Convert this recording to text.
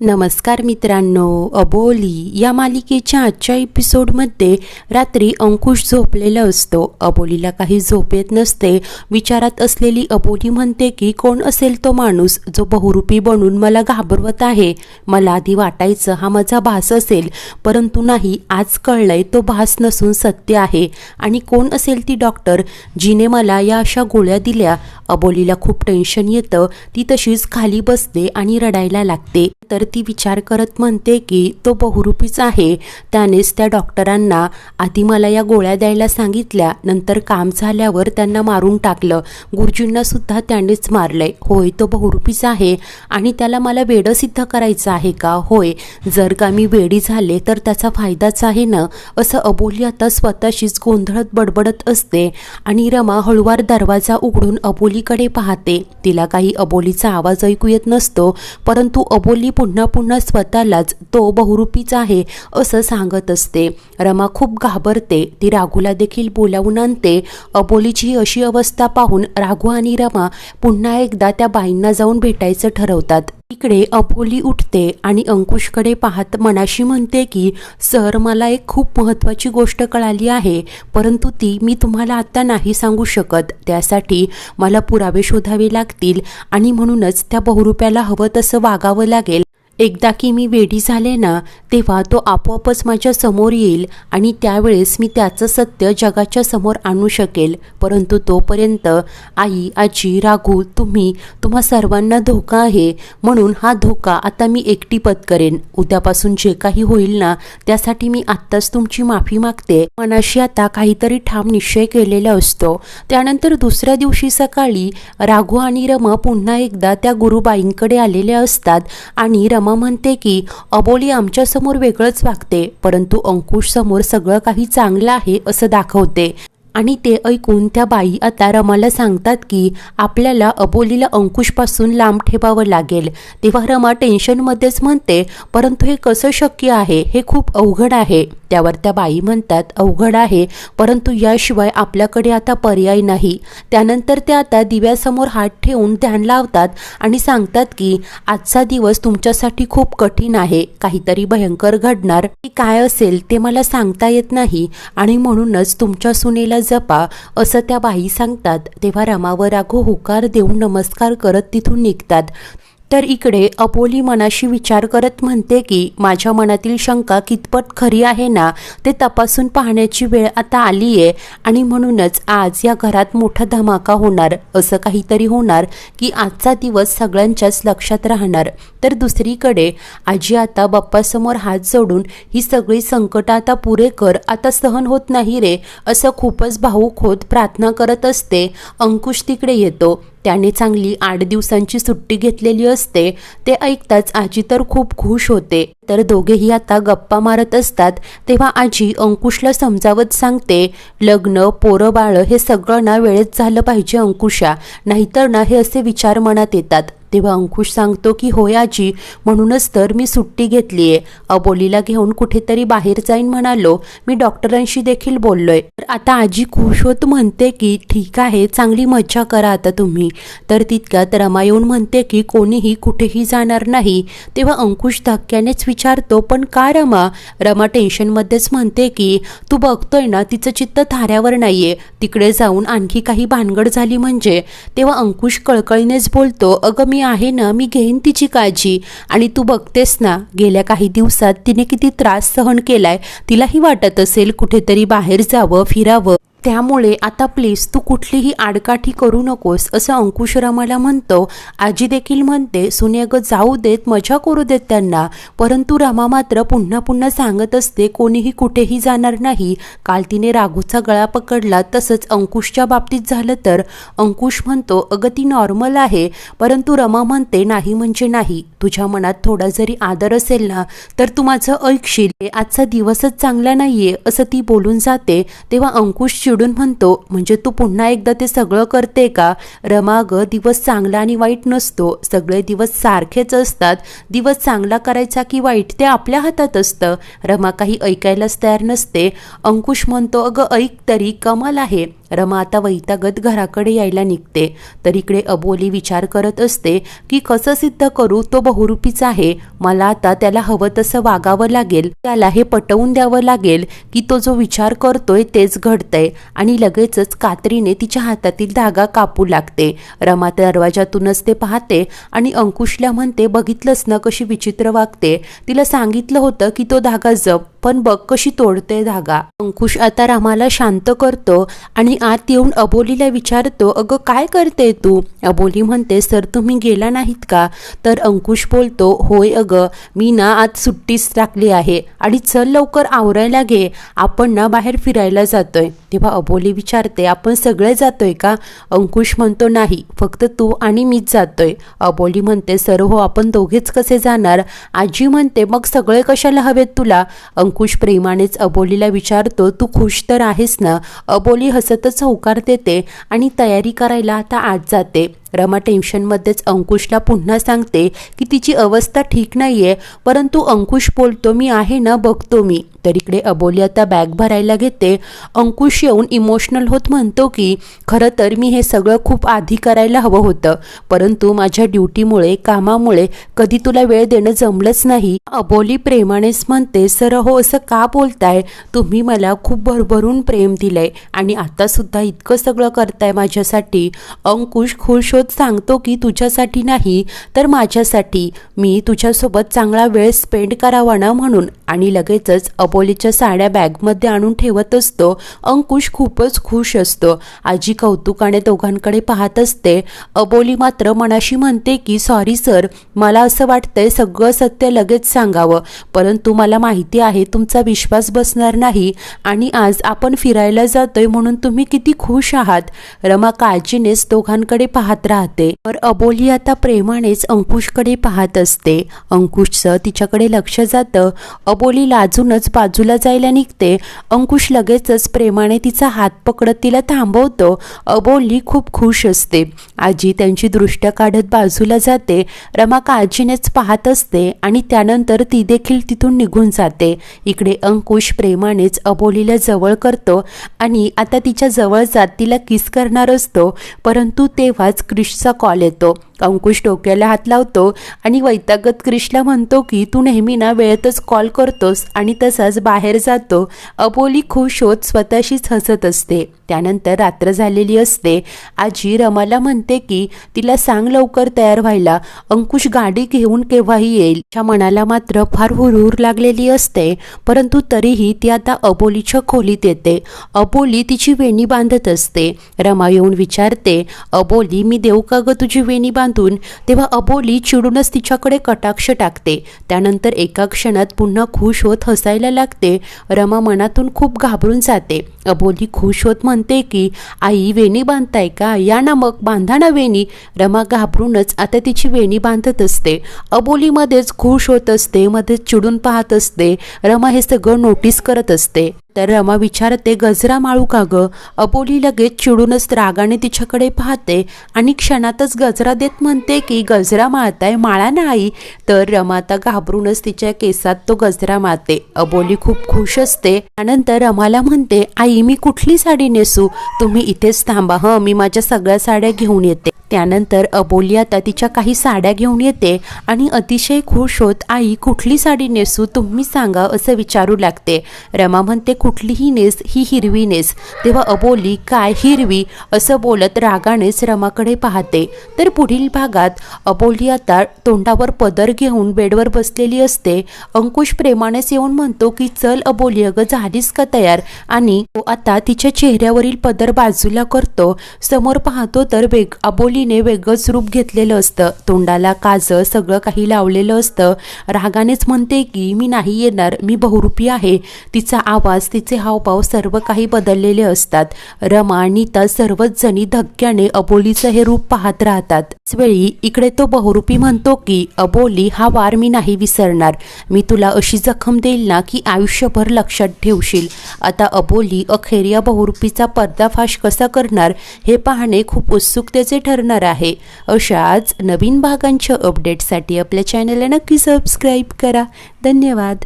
नमस्कार मित्रांनो अबोली या मालिकेच्या आजच्या एपिसोडमध्ये रात्री अंकुश झोपलेला असतो. अबोलीला काही झोप येत नसते. विचारात असलेली अबोली म्हणते की कोण असेल तो माणूस जो बहुरूपी बनून मला घाबरवत आहे? मला आधी वाटायचं हा माझा भास असेल परंतु नाही आज कळलंय तो भास नसून सत्य आहे. आणि कोण असेल ती डॉक्टर जिने मला या अशा गोळ्या दिल्या? अबोलीला खूप टेन्शन येतं. ती तशीच खाली बसते आणि रडायला लागते. तर ती विचार करत म्हणते की तो बहुरूपीच आहे. त्यानेच त्या डॉक्टरांना आधी मला या गोळ्या द्यायला सांगितल्या नंतर काम झाल्यावर त्यांना मारून टाकलं. गुरुजींना सुद्धा त्यानेच मारलंय. होय तो बहुरूपीच आहे. आणि त्याला मला वेडं सिद्ध करायचं आहे का? होय जर का मी वेडी झाले तर त्याचा फायदाच आहे ना? असं अबोली आता स्वतःशीच गोंधळत बडबडत असते. आणि रमा हळुवार दरवाजा उघडून अबोलीकडे पाहते. तिला काही अबोलीचा आवाज ऐकू येत नसतो परंतु अबोली पुन्हा पुन्हा स्वतःलाच तो बहुरूपीच आहे असं सांगत असते. रमा खूप घाबरते. ती राघूला देखील बोलावून आणते. अबोलीची ही अशी अवस्था पाहून राघू आणि रमा पुन्हा एकदा त्या बाईंना जाऊन भेटायचं ठरवतात. इकडे अपोली उठते आणि अंकुशकडे पाहत मनाशी म्हणते की सर मला एक खूप महत्त्वाची गोष्ट कळाली आहे परंतु ती मी तुम्हाला आत्ता नाही सांगू शकत. त्यासाठी मला पुरावे शोधावे लागतील आणि म्हणूनच त्या बहुरूप्याला हवं तसं वागावं लागेल. एकदा की मी वेडी झाले ना तेव्हा तो आपोआपच माझ्यासमोर येईल आणि त्यावेळेस मी त्याचं सत्य जगाच्या समोर आणू शकेल. परंतु तोपर्यंत आई आजी राघू तुम्ही तुम्हा सर्वांना धोका आहे. म्हणून हा धोका आता मी एकटी पत्करेन. उद्यापासून जे काही होईल ना त्यासाठी मी आत्ताच तुमची माफी मागते. मनाशी आता काहीतरी ठाम निश्चय केलेला असतो. त्यानंतर दुसऱ्या दिवशी सकाळी राघू आणि रमा पुन्हा एकदा त्या गुरुबाईंकडे आलेल्या असतात आणि रमा म्हणते की अबोली आमच्यासमोर वेगळंच वागते परंतु अंकुश समोर सगळं काही चांगलं आहे असं दाखवते. आणि ते ऐकून त्या बाई आता रमाला सांगतात की आपल्याला अबोलीला अंकुशपासून लांब ठेवावं लागेल. तेव्हा रमा टेन्शनमध्येच म्हणते परंतु हे कसं शक्य आहे? हे खूप अवघड आहे. त्यावर त्या बाई म्हणतात अवघड आहे परंतु याशिवाय आपल्याकडे आता पर्याय नाही. त्यानंतर त्या आता दिव्यासमोर हात ठेवून ध्यान लावतात आणि सांगतात की आजचा दिवस तुमच्यासाठी खूप कठीण आहे. काहीतरी भयंकर घडणार. की काय असेल ते मला सांगता येत नाही आणि म्हणूनच तुमच्या सुनेला जपा असं त्या बाई सांगतात. तेव्हा रमावर व राघू होकार देऊन नमस्कार करत तिथून निघतात. तर इकडे अपोली मनाशी विचार करत म्हणते की माझ्या मनातील शंका कितपत खरी आहे ना ते तपासून पाहण्याची वेळ आता आली आहे आणि म्हणूनच आज या घरात मोठा धमाका होणार असं काहीतरी होणार की आजचा दिवस सगळ्यांच्याच लक्षात राहणार. तर दुसरीकडे आजी आता बाप्पासमोर हात जोडून ही सगळी संकट आता पुरे कर आता सहन होत नाही रे असं खूपच भाऊक होत प्रार्थना करत असते अंकुश तिकडे येतो. त्याने चांगली आठ दिवसांची सुट्टी घेतलेली असते ते ऐकताच आजी तर खूप खुश होते. तर दोघेही आता गप्पा मारत असतात तेव्हा आजी अंकुशला समजावत सांगते लग्न पोरं बाळ हे सगळं ना वेळेत झालं पाहिजे अंकुशा नाहीतर ना हे असे विचार मनात येतात. तेव्हा अंकुश सांगतो की होय आजी म्हणूनच तर मी सुट्टी घेतली आहे अबोलीला घेऊन कुठेतरी बाहेर जाईन म्हणालो. मी डॉक्टरांशी देखील बोललोय. तर आता आजी खुश होत म्हणते की ठीक आहे चांगली मज्जा करा आता तुम्ही. तर तितक्यात रमा येऊन म्हणते की कोणीही कुठेही जाणार नाही. तेव्हा अंकुश धक्क्यानेच विचारतो पण का रमा? रमा टेन्शनमध्येच म्हणते की तू बघतोय ना तिचं चित्त थाऱ्यावर नाहीये. तिकडे जाऊन आणखी काही भानगड झाली म्हणजे? तेव्हा अंकुश कळकळीनेच बोलतो अगं मी आहे ना मी घेईन तिची काळजी. आणि तू बघतेस ना गेल्या काही दिवसात तिने किती त्रास सहन केलाय. तिलाही वाटत असेल कुठेतरी बाहेर जावं फिरावं. त्यामुळे आता प्लीज तू कुठलीही आडकाठी करू नकोस असं अंकुशरामाला म्हणतो. आजी देखील म्हणते सुने अगं जाऊ देत मजा करू देत त्यांना. परंतु रमा मात्र पुन्हा पुन्हा सांगत असते कोणीही कुठेही जाणार नाही. काल तिने राघूचा गळा पकडला तसंच अंकुशच्या बाबतीत झालं तर. अंकुश म्हणतो अगं ती नॉर्मल आहे. परंतु रमा म्हणते नाही म्हणजे नाही. तुझ्या मनात थोडा जरी आदर असेल ना तर तू माझं ऐकशील. आजचा दिवसच चांगला नाहीये असं ती बोलून जाते. तेव्हा अंकुश चिडून म्हणतो म्हणजे तू पुन्हा एकदा ते सगळं करते का? रमा ग दिवस चांगला आणि वाईट नसतो. सगळे दिवस सारखेच असतात. दिवस चांगला करायचा की वाईट ते आपल्या हातात असतं. रमा काही ऐकायलाच तयार नसते. अंकुश म्हणतो अगं ऐक तरी कमाल आहे. रमा आता वैतागत घराकडे यायला निघते. तर इकडे अबोली विचार करत असते की कसं सिद्ध करू? तो बहुरूपीच आहे. मला आता त्याला हवं तसं वागावं लागेल. त्याला हे पटवून द्यावं लागेल की तो जो विचार करतोय तेच घडतंय. आणि लगेचच कात्रीने तिच्या हातातील धागा कापू लागते. रमा दरवाजातूनच ते पाहते आणि अंकुशला म्हणते बघितलंच ना कशी विचित्र वागते? तिला सांगितलं होतं की तो धागा जप. पण बघ कशी तोडते धागा. अंकुश आता रामाला शांत करतो आणि आत येऊन अबोलीला विचारतो अगं काय करते तू? अबोली म्हणते सर तुम्ही गेला नाहीत का? तर अंकुश बोलतो होय अगं मी ना आज सुट्टीच टाकली आहे आणि चल लवकर आवरायला घे. आपण ना बाहेर फिरायला जातोय. तेव्हा अबोली विचारते आपण सगळे जातोय का? अंकुश म्हणतो नाही फक्त तू आणि मीच जातोय. अबोली म्हणते सर हो आपण दोघेच कसे जाणार? आजी म्हणते मग सगळे कशाला हवेत तुला? अंकुश प्रेमानेच अबोलीला विचारतो तू खुश तर आहेस ना अबोली हसतच होकार देते आणि तयारी करायला आता आत जाते. रमा टेन्शनमध्येच अंकुशला पुन्हा सांगते की तिची अवस्था ठीक नाही आहे परंतु अंकुश बोलतो मी आहे ना बघतो मी. तर इकडे अबोली आता बॅग भरायला घेते. अंकुश येऊन इमोशनल होत म्हणतो की खरं तर मी हे सगळं खूप आधी करायला हवं होतं परंतु माझ्या ड्युटीमुळे कामामुळे कधी तुला वेळ देणं जमलंच नाही. अबोली प्रेमानेच म्हणते सर हो असं का बोलताय? तुम्ही मला खूप भरभरून प्रेम दिलंय आणि आतासुद्धा इतकं सगळं करताय माझ्यासाठी. अंकुश खुश होत सांगतो की तुझ्यासाठी नाही तर माझ्यासाठी. मी तुझ्यासोबत चांगला वेळ स्पेंड करावा ना म्हणून. आणि लगेचच अबोलीच्या साड्या बॅगमध्ये आणून ठेवत असतो. अंकुश खूपच खुश असतो. आजी कौतुकाने दोघांकडे पाहत असते. अबोली मात्र मनाशी म्हणते की सॉरी सर मला असं वाटतंय सगळं सत्य लगेच सांगावं. परंतु मला माहिती आहे तुमचा विश्वास बसणार नाही आणि आज आपण फिरायला जातोय म्हणून तुम्ही किती खुश आहात. रमा काळजीनेच दोघांकडे पाहत राहते. तर अबोली आता प्रेमानेच अंकुशकडे पाहत असते. अंकुशचं तिच्याकडे लक्ष जातं. अबोली लाजूनच बाजूला जायला निघते. अंकुश लगेचच प्रेमाने तिचा हात पकडत तिला थांबवतो. अबोली खूप खुश असते. आजी त्यांची दृष्ट्या काढत बाजूला जाते. रमा काळजीनेच पाहत असते आणि त्यानंतर ती देखील तिथून निघून जाते. इकडे अंकुश प्रेमानेच अबोलीला जवळ करतो आणि आता तिच्या जवळ जात तिला किस करणार असतो? परंतु तेव्हाच क्रिशचा कॉल येतो. अंकुश डोक्याला हात लावतो आणि वैतागत क्रिशला म्हणतो की तू नेहमी ना वेळेतच कॉल करतोस आणि तसाच बाहेर जातो. अबोली खुश होत स्वतःशीच हसत असते. त्यानंतर रात्र झालेली असते. आजी रमाला म्हणते की तिला सांग लवकर तयार व्हायला. अंकुश गाडी घेऊन केव्हाही येईल. त्या मनाला मात्र फार हुरहुर लागलेली असते. परंतु तरीही ती आता अबोलीच्या खोलीत येते. अबोली तिची वेणी बांधत असते. रमा येऊन विचारते अबोली मी देऊ का ग तुझी वेणी बांधून? तेव्हा अबोली चिडूनच तिच्याकडे कटाक्ष टाकते. त्यानंतर एका क्षणात पुन्हा खुश होत हसायला लागते. रमा मनातून खूप घाबरून जाते. अबोली खुश होत म्हणते की आई वेणी बांधताय का? या ना मग बांधा ना वेणी. रमा घाबरूनच आता तिची वेणी बांधत असते. अबोलीमध्येच खुश होत असते मध्येच चिडून पाहत असते. रमा हे सगळं नोटीस करत असते. तर रमा विचारते गजरा माळू का ग? अबोली लगेच चिडूनच रागाने तिच्याकडे पाहते आणि क्षणातच गजरा देत म्हणते की गजरा माळताय माळा नाही. तर रमा आता घाबरूनच तिच्या केसात तो गजरा मारते. अबोली खूप खुश असते. त्यानंतर रमाला म्हणते आई मी कुठली साडी नेसू? तुम्ही इथेच थांबा. हं मी माझ्या सगळ्या साड्या घेऊन येते. त्यानंतर अबोली आता तिच्या काही साड्या घेऊन येते आणि अतिशय खुश होत आई कुठली साडी नेसू? तुम्ही सांगा असं विचारू लागते. रमा म्हणते कुठलीही नेस ही हिरवी नेस. तेव्हा अबोली काय हिरवी? असं बोलत रागानेच रमाकडे पाहते. तर पुढील भागात अबोली आता तोंडावर पदर घेऊन बेडवर बसलेली असते. अंकुश प्रेमानेच येऊन म्हणतो की चल अबोली अगं झालीस का तयार? आणि तो आता तिच्या चेहऱ्यावरील पदर बाजूला करतो. समोर पाहतो तर वेग अबोलीने वेगळंच रूप घेतलेलं असतं. तोंडाला काजळ सगळं काही लावलेलं असतं. रागानेच म्हणते की मी नाही येणार मी बहुरूपी आहे. तिचा आवाज तिचे हावभाव सर्व काही बदललेले असतात. रमा नीता सर्वच जणी धक्क्याने अबोलीचं हे रूप पाहत राहतात. वेळी इकडे तो बहुरूपी म्हणतो की अबोली हा वार मी नाही विसरणार. मी तुला अशी जखम देईल ना की आयुष्यभर लक्षात ठेवशील. आता अबोली अखेर या बहुरूपीचा पर्दाफाश कसा करणार हे पाहणे खूप उत्सुकतेचे ठरणार आहे. अशाच नवीन भागांच्या अपडेटसाठी आपल्या चॅनलला नक्की सबस्क्राईब करा. धन्यवाद.